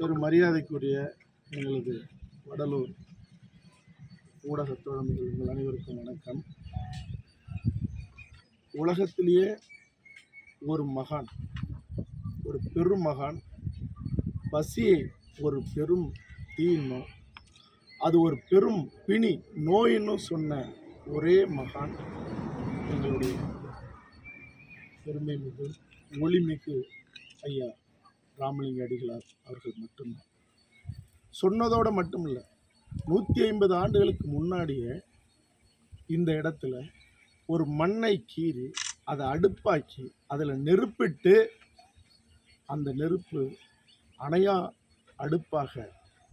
ஒரு மரியாதைக்குரிய எங்களது வடலூர் ஊடகத் தோழமைகள் உங்கள் அனைவருக்கும் வணக்கம். உலகத்திலேயே ஒரு மகான் ஒரு பெரும் மகான் பசியை ஒரு பெரும் தீன்னும் அது ஒரு பெரும் பிணி நோயின்னு சொன்ன ஒரே மகான் எங்களுடைய பெருமை மிகு ஒளிமிகு ஐயா ராமலிங்க அடிகளார் அவர்கள் மட்டும்தான். சொன்னதோடு மட்டும் இல்லை நூற்றி ஐம்பது ஆண்டுகளுக்கு முன்னாடியே இந்த இடத்துல ஒரு மண்ணை கீறி அதை அடுப்பாக்கி அதில் நெருப்பிட்டு அந்த நெருப்பு அணையா அடுப்பாக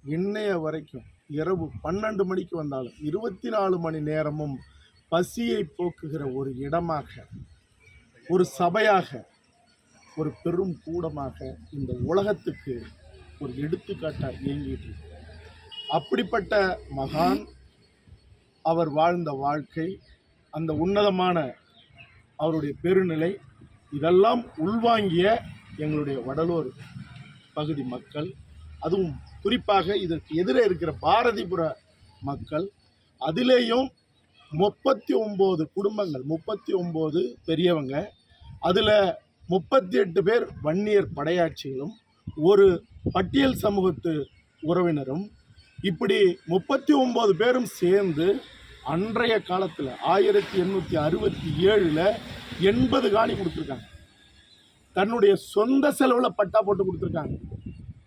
இன்னைய வரைக்கும் இரவு பன்னெண்டு மணிக்கு வந்தாலும் இருபத்தி நாலு மணி நேரமும் பசியை போக்குகிற ஒரு இடமாக ஒரு சபையாக ஒரு பெரும் கூடமாக இந்த உலகத்துக்கு ஒரு எடுத்துக்காட்டாக இயங்கிட்டு அப்படிப்பட்ட மகான் அவர் வாழ்ந்த வாழ்க்கை அந்த உன்னதமான அவருடைய பெருநிலை இதெல்லாம் உள்வாங்கிய எங்களுடைய வடலூர் பகுதி மக்கள் அதுவும் குறிப்பாக இதற்கு எதிரே இருக்கிற பாரதிபுர மக்கள் அதிலேயும் முப்பத்தி ஒம்பது குடும்பங்கள் முப்பத்தி ஒம்பது பெரியவங்க. அதில் முப்பத்தி எட்டு பேர் வன்னியர் படையாட்சிகளும் ஒரு பட்டியல் சமூகத்து உறவினரும். இப்படி முப்பத்தி ஒம்பது பேரும் சேர்ந்து அன்றைய காலத்தில் ஆயிரத்தி எண்ணூற்றி அறுபத்தி ஏழில் எண்பது காணி கொடுத்துருக்காங்க. தன்னுடைய சொந்த செலவில் பட்டா போட்டு கொடுத்துருக்காங்க.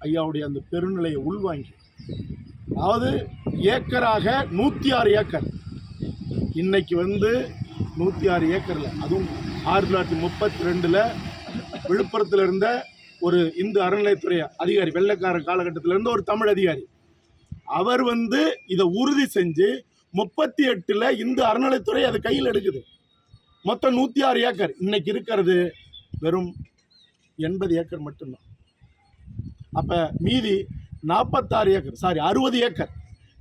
ஐயாவுடைய அந்த பெருநிலையை உள்வாங்கி. அதாவது ஏக்கராக நூற்றி ஆறு ஏக்கர். இன்னைக்கு வந்து நூற்றி ஆறு ஏக்கரில் அதுவும் ஆயிரத்தி தொள்ளாயிரத்தி முப்பத்தி ரெண்டில் விழுப்புரத்தில் இருந்த ஒரு இந்து அறநிலையத்துறை அதிகாரி வெள்ளைக்கார காலகட்டத்தில் இருந்த ஒரு தமிழ் அதிகாரி. அவர் வந்து இதை உறுதி செஞ்சு முப்பத்தி எட்டில் இந்து அறநிலைத்துறை அதை கையில் எடுக்குது. மொத்தம் நூற்றி ஆறு ஏக்கர். இன்னைக்கு இருக்கிறது வெறும் எண்பது ஏக்கர் மட்டும்தான். அப்போ மீதி நாற்பத்தாறு ஏக்கர் சாரி அறுபது ஏக்கர்.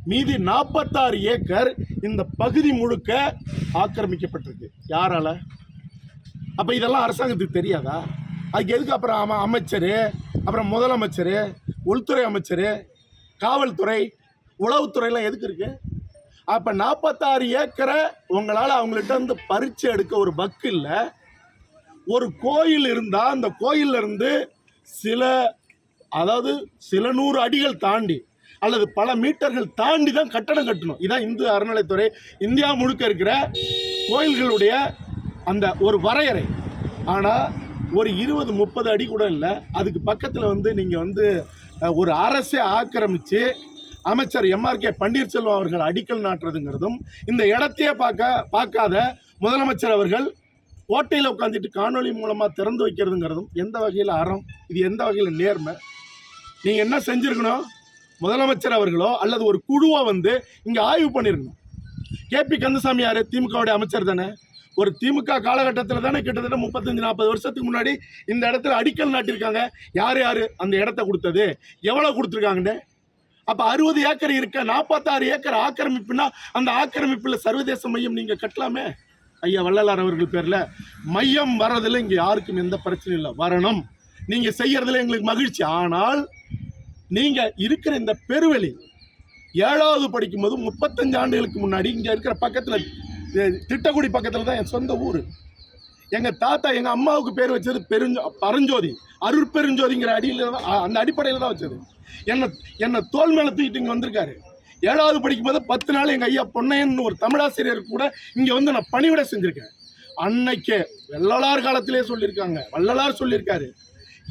மீதி நாற்பத்தாறு ஏக்கர் இந்த பகுதி முழுக்க ஆக்கிரமிக்கப்பட்டிருக்கு. யாரால? அப்போ இதெல்லாம் அரசாங்கத்துக்கு தெரியாதா? அதுக்கு எதுக்கு அப்புறம் அம அமைச்சர் அப்புறம் முதலமைச்சர் உள்துறை அமைச்சர் காவல்துறை உளவுத்துறையெல்லாம் எதுக்கு இருக்கு? அப்போ நாற்பத்தாறு ஏக்கரை உங்களால் அவங்கள்ட்ட இருந்து பறித்து எடுக்க ஒரு பக்கு இல்லை. ஒரு கோயில் இருந்தால் அந்த கோயில்ல இருந்து சில அதாவது சில நூறு அடிகள் தாண்டி அல்லது பல மீட்டர்கள் தாண்டி தான் கட்டடம் கட்டணும். இதான் இந்து அறநிலைத்துறை இந்தியா முழுக்க இருக்கிற கோயில்களுடைய அந்த ஒரு வரையறை. ஆனால் ஒரு இருபது முப்பது அடி கூட இல்லை. அதுக்கு பக்கத்தில் வந்து நீங்கள் வந்து ஒரு அரசை ஆக்கிரமித்து அமைச்சர் எம்ஆர்கே பன்னீர்செல்வம் அவர்கள் அடிக்கல் நாட்டுறதுங்கிறதும் இந்த இடத்தையே பார்க்க பார்க்காத முதலமைச்சர் அவர்கள் ஓட்டையில் உட்காந்துட்டு காணொளி மூலமாக திறந்து வைக்கிறதுங்கிறதும் எந்த வகையில் அறம் இது எந்த வகையில் நேர்மை? நீங்கள் என்ன செஞ்சுருக்கணும்? முதலமைச்சர் அவர்களோ அல்லது ஒரு குழுவோ வந்து இங்கே ஆய்வு பண்ணியிருக்கணும் கேபி கந்தசாமி யார்? திமுகவுடைய அமைச்சர் தானே. ஒரு திமுக காலகட்டத்தில் தானே கிட்டத்தட்ட முப்பத்தஞ்சு நாற்பது வருஷத்துக்கு முன்னாடி இந்த இடத்துல அடிக்கல் நாட்டியிருக்காங்க. யார் யார்? அந்த இடத்த கொடுத்தது. எவ்வளோ கொடுத்துருக்காங்கன்னு? அப்போ அறுபது ஏக்கர் இருக்க நாற்பத்தாறு ஏக்கர் ஆக்கிரமிப்புனா அந்த ஆக்கிரமிப்பில் சர்வதேச மையம் நீங்கள் கட்டலாமே? ஐயா வள்ளலார் அவர்கள் பேரில் மையம் வர்றதில் இங்கே யாருக்கும் எந்த பிரச்சனையும் இல்லை. வரணும். நீங்கள் செய்கிறதுல எங்களுக்கு மகிழ்ச்சி. ஆனால் நீங்கள் இருக்கிற இந்த பெருவெளி ஏழாவது படிக்கும்போது முப்பத்தஞ்சு ஆண்டுகளுக்கு முன்னாடி இங்கே இருக்கிற பக்கத்தில் திட்டக்குடி பக்கத்தில் தான் என் சொந்த ஊர். எங்கள் தாத்தா எங்கள் அம்மாவுக்கு பேர் வச்சது பெருஞ்சோ பரஞ்சோதி அருட்பெருஞ்சோதிங்கிற அடியில் தான் அந்த அடிப்படையில் தான் வச்சது. என்னை என்னை தோல் மேலே தூக்கிட்டு இங்கே வந்திருக்காரு. ஏழாவது படிக்கும்போது பத்து நாள் எங்கள் ஐயா பொன்னையன் ஒரு தமிழாசிரியர் கூட இங்கே வந்து நான் பணிவிட செஞ்சுருக்கேன். அன்னைக்கே வள்ளலார் காலத்திலே சொல்லியிருக்காங்க வள்ளலார் சொல்லியிருக்காரு.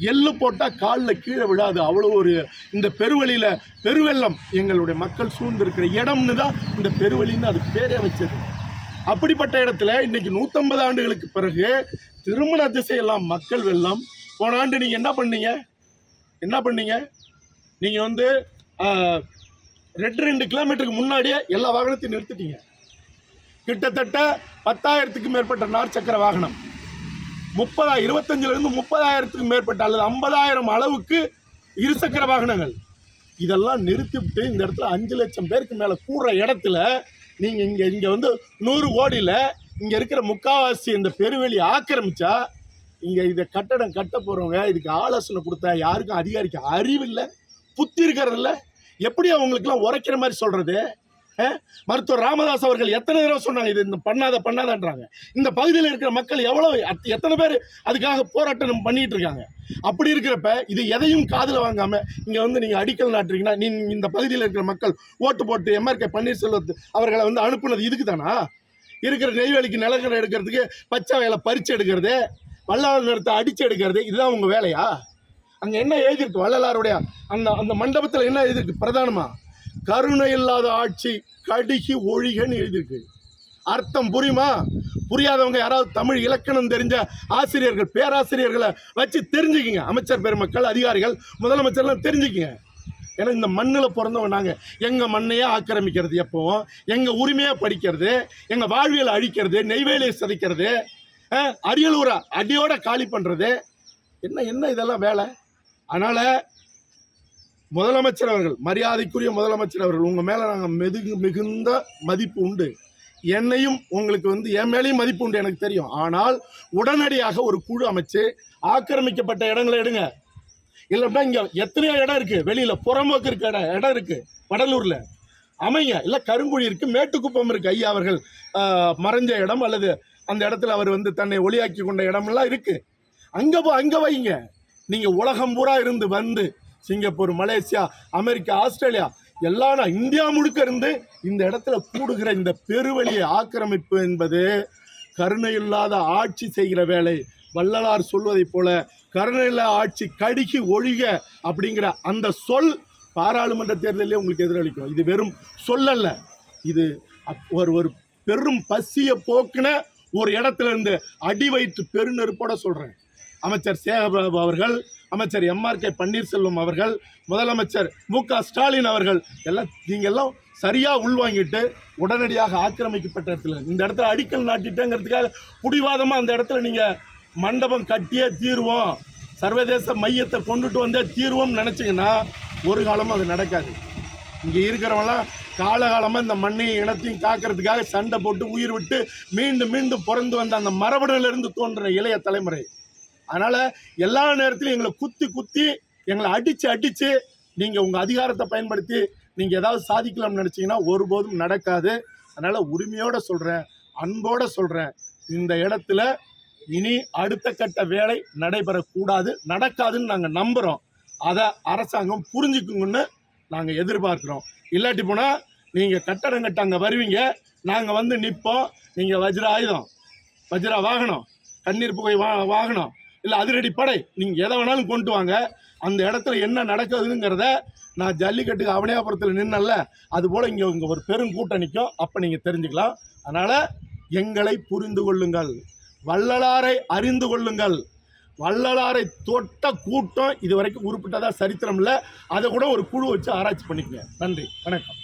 எள்ளு போட்டால் காலில் கீழே விழாது. அவ்வளோ ஒரு இந்த பெருவழியில் பெருவெள்ளம் எங்களுடைய மக்கள் சூழ்ந்திருக்கிற இடம்னு தான் இந்த பெருவழின்னு அதுக்கு பேரே வச்சது. அப்படிப்பட்ட இடத்துல இன்னைக்கு நூற்றம்பது ஆண்டுகளுக்கு பிறகு திருமண திசையெல்லாம் மக்கள் வெள்ளம். போன ஆண்டு நீங்கள் என்ன பண்ணீங்க? என்ன பண்ணீங்க? நீங்கள் வந்து ரெண்டு ரெண்டு கிலோமீட்டருக்கு முன்னாடியே எல்லா வாகனத்தையும் நிறுத்திட்டீங்க. கிட்டத்தட்ட பத்தாயிரத்துக்கு மேற்பட்ட நார் சக்கர வாகனம். முப்பதா இருபத்தஞ்சிலிருந்து முப்பதாயிரத்துக்கு மேற்பட்ட அல்லது ஐம்பதாயிரம் அளவுக்கு இருசக்கர வாகனங்கள். இதெல்லாம் நிறுத்திவிட்டு இந்த இடத்துல அஞ்சு லட்சம் பேருக்கு மேலே கூடுற இடத்துல நீங்கள் இங்கே இங்கே வந்து நூறு கோடியில் இங்கே இருக்கிற முக்காவாசி இந்த பெருவெளி ஆக்கிரமிச்சா இங்கே இதை கட்டடம் கட்ட போகிறவங்க இதுக்கு ஆலோசனை கொடுத்தா யாருக்கும் அதிகாரிக்கு அறிவு இல்லை புத்தி இருக்கிறதில்ல. எப்படி அவங்களுக்குலாம் உரைக்கிற மாதிரி சொல்கிறது மருத்துவர் ராமதாஸ் அவர்கள் எத்தனை தடவை சொன்னாங்க இது இந்த பண்ணாத பண்ணாதன்றாங்க. இந்த பகுதியில் இருக்கிற மக்கள் எவ்வளவு எத்தனை பேர் அதுக்காக போராட்டம் பண்ணிட்டு இருக்காங்க அப்படி இருக்கிறப்ப இது எதையும் காதில் வாங்காம இங்க வந்து நீங்க அடிக்கல் நாட்டுறீங்கன்னா நீ இந்த பகுதியில் இருக்கிற மக்கள் ஓட்டு போட்டு எம்ஆர்கே பன்னீர்செல்வத் அவர்களை வந்து அனுப்புனது இதுக்கு தானா இருக்கிற நெய்வேலிக்கு நிலக்கடை எடுக்கிறதுக்கு பச்சை வேலை பறிச்சு எடுக்கிறது வல்லாளர் நிறத்தை அடிச்சு எடுக்கிறது இதுதான் உங்க வேலையா? அங்க என்ன எழுதியிருக்கு வள்ளலாருடைய அந்த அந்த மண்டபத்தில் என்ன எழுதியிருக்கு? பிரதானமா? கருணை இல்லாத ஆட்சி கடுகி ஒழிகன்னு எழுதியிருக்கு. அர்த்தம் புரியுமா? புரியாதவங்க யாராவது தமிழ் இலக்கணம் தெரிஞ்ச ஆசிரியர்கள் பேராசிரியர்களை வச்சு தெரிஞ்சுக்கிங்க. அமைச்சர் பெருமக்கள் அதிகாரிகள் முதலமைச்சர்லாம் தெரிஞ்சுக்கிங்க. ஏன்னா இந்த மண்ணில் பிறந்தவங்க நாங்கள் எங்கள் மண்ணையே ஆக்கிரமிக்கிறது எப்போவும். எங்கள் உரிமையாக படிக்கிறது எங்கள் வாழ்வியலை அழிக்கிறது நெய்வேலியை சிதைக்கிறது அரியலூரை அடியோட காலி பண்ணுறது என்ன என்ன இதெல்லாம் வேலை? அதனால் முதலமைச்சர் அவர்கள் மரியாதைக்குரிய முதலமைச்சர் அவர்கள் உங்கள் மேலே நாங்கள் மெதுகு மிகுந்த மதிப்பு உண்டு. என்னையும் உங்களுக்கு வந்து என் மேலேயும் மதிப்பு உண்டு எனக்கு தெரியும். ஆனால் உடனடியாக ஒரு குழு அமைச்சு ஆக்கிரமிக்கப்பட்ட இடங்களை எடுங்க. இல்லைன்னா இங்கே எத்தனையோ இடம் இருக்குது வெளியில். புறம்போக்கு இருக்க இடம் இடம் இருக்குது வடலூரில். அமைங்க. இல்லை கருங்குழி இருக்குது மேட்டுக்குப்பம் இருக்குது ஐயா அவர்கள் மறைஞ்ச இடம் அல்லது அந்த இடத்துல அவர் வந்து தன்னை ஒளியாக்கி கொண்ட இடமெல்லாம் இருக்குது அங்கே போ அங்கே வைங்க. நீங்கள் உலகம் பூரா இருந்து வந்து சிங்கப்பூர் மலேசியா அமெரிக்கா ஆஸ்திரேலியா எல்லாம் இந்தியா முழுக்க இருந்து இந்த இடத்துல கூடுகிற இந்த பெருவெளியை ஆக்கிரமிப்பு என்பது கருணை இல்லாத ஆட்சி செய்கிற வேலை. வள்ளலார் சொல்வதைப் போல கருணையில்லா ஆட்சி கடுகி ஒழிக அப்படிங்கிற அந்த சொல் பாராளுமன்ற தேர்தலே உங்களுக்கு எதிரொலிக்கும். இது வெறும் சொல்லல்ல. இது அப்- ஒரு ஒரு பெரும் பசியை போக்குன ஒரு இடத்துல இருந்து அடி வைத்து பெருநெருப்போட சொல்றேன். அமைச்சர் சேகபாபு அவர்கள் அமைச்சர் எம்ஆர் கே பன்னீர்செல்வம் அவர்கள் முதலமைச்சர் மு க ஸ்டாலின் அவர்கள் எல்லாம் நீங்கள் எல்லாம் சரியாக உள்வாங்கிட்டு உடனடியாக ஆக்கிரமிக்கப்பட்ட இடத்துல இந்த இடத்துல அடிக்கல் நாட்டிட்டேங்கிறதுக்காக புடிவாதமாக அந்த இடத்துல நீங்கள் மண்டபம் கட்டியே தீருவோம். சர்வதேச மையத்தை கொண்டுட்டு வந்தே தீர்வோம் நினச்சிங்கன்னா ஒரு காலமும் அது நடக்காது. இங்கே இருக்கிறவங்களாம் காலகாலமாக இந்த மண்ணையும் இனத்தையும் காக்கிறதுக்காக சண்டை போட்டு உயிர் விட்டு மீண்டும் மீண்டும் பிறந்து வந்த அந்த மரபணிலிருந்து தோன்றின இளைய தலைமுறை. அதனால் எல்லா நேரத்திலும் எங்களை குத்தி குத்தி எங்களை அடித்து அடித்து நீங்கள் உங்கள் அதிகாரத்தை பயன்படுத்தி நீங்கள் ஏதாவது சாதிக்கலாம்னு நினச்சிங்கன்னா ஒருபோதும் நடக்காது. அதனால் உரிமையோடு சொல்கிறேன் அன்போடு சொல்கிறேன் இந்த இடத்துல இனி அடுத்த கட்ட வேலை நடைபெறக்கூடாது நடக்காதுன்னு நாங்கள் நம்புகிறோம் அதை அரசாங்கம் புரிஞ்சுக்குங்கன்னு நாங்கள் எதிர்பார்க்குறோம். இல்லாட்டி போனால் நீங்கள் கட்டடம் கட்ட அங்கே வருவீங்க நாங்கள் வந்து நிற்போம் நீங்கள் வஜ்ர ஆயுதம் வஜ்ரா வாகனம் கண்ணீர் புகை வா வாகனம் இல்லை அதிரடி படை. நீங்கள் எதை வேணாலும் கொண்டு வாங்க. அந்த இடத்துல என்ன நடக்குதுங்கிறத நான் ஜல்லிக்கட்டுக்கு அவனியாபுரத்தில் நின்னல அதுபோல் இங்கே இங்கே ஒரு பெருங்கூட்டம் நிற்கும் அப்போ நீங்கள் தெரிஞ்சுக்கலாம். அதனால் எங்களை புரிந்து கொள்ளுங்கள். வள்ளலாரை அறிந்து கொள்ளுங்கள். வள்ளலாரை தொட்ட கூட்டம் இது வரைக்கும் உருப்பிட்டதா சரித்திரம் இல்லை. அதை கூட ஒரு குழு வச்சு ஆராய்ச்சி பண்ணிக்கங்க. நன்றி. வணக்கம்.